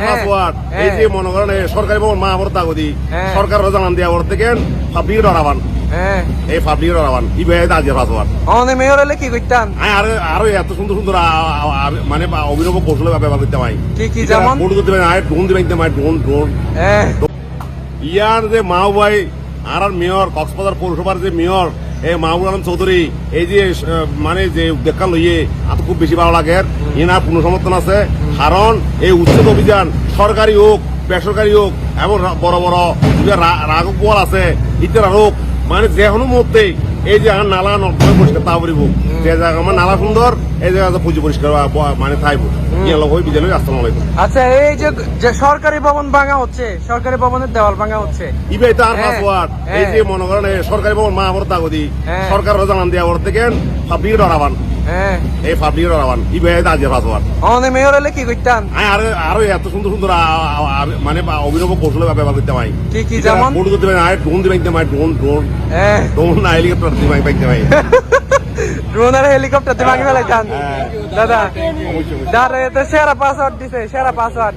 হ্যাঁ, পাসওয়ার্ড এই হ্যাঁ। যে মনে করেন এই সরকারি ভবন মা তাগদি হ্যাঁ। সরকার জানান দিয়া ওর থেকে পাবলিক ডরাবান হ্যাঁ। এই পাবলিক ডরাবান আজের পাসওয়ার্ড আমাদের মেয়র হলে কি আরও আরও এত সুন্দর সুন্দর মানে অভিনব কৌশল ব্যবহার করতে পাই কি কি যেমন? ফটো করতে পারি আয় ড্রোন দিবেন দিতে ড্রোন ড্রোন হ্যাঁ। ইয়ার যে মাও ভাই আর মেয়র কক্সবাজার পৌরসভার যে মেয়র এই মাহবুব আলম চৌধুরী এই যে মানে যে দেখা লইয়ে এত খুব বেশি ভালো লাগে। ইনার পূর্ণ সমর্থন আছে। কারণ এই উচ্ছেদ অভিযান সরকারি হোক বেসরকারি হোক এবং বড় বড় যে রা- রাঘব বল আছে ইত্যাদি হোক মানে যে কোনো মুহূর্তে এই যে আমার নালা নর্দমা পরিষ্কার তা করিব যে জায়গা আমার নালা সুন্দর এই জায়গা পুজো পরিষ্কার মানে থাকব ইয়ে বিদ্যালয় আসসালামু আলাইকুম। আচ্ছা এই যে যে সরকারি ভবন ভাঙা হচ্ছে সরকারি ভবনের দেওয়াল ভাঙা হচ্ছে। ইবে তার হ্যাঁ, পাসওয়ার্ড। এই হ্যাঁ। যে মনে করেন সরকারি ভবন মা আমার তাগদি। সরকার জানান দিয়া ওর থেকে পাবলিক ডরাবান হ্যাঁ। এই পাবলিক ডরাবান ইবে আজের পাসওয়ার্ড আমাদের মেয়র হলে কি আরও আরও এত সুন্দর সুন্দর মানে অভিনব কৌশল ব্যবহার করতে পাই কি কি যেমন। ফটো করতে পারি আয় ড্রোন দিবেন দিতে ড্রোন ড্রোন হ্যাঁ। ড্রোন না হেলিকপ্টার পাইতে ড্রোন আর ফেলাইতাম। হ্যাঁ। দাদা। দাদা সেরা পাসওয়ার্ড দিছে সেরা পাসওয়ার্ড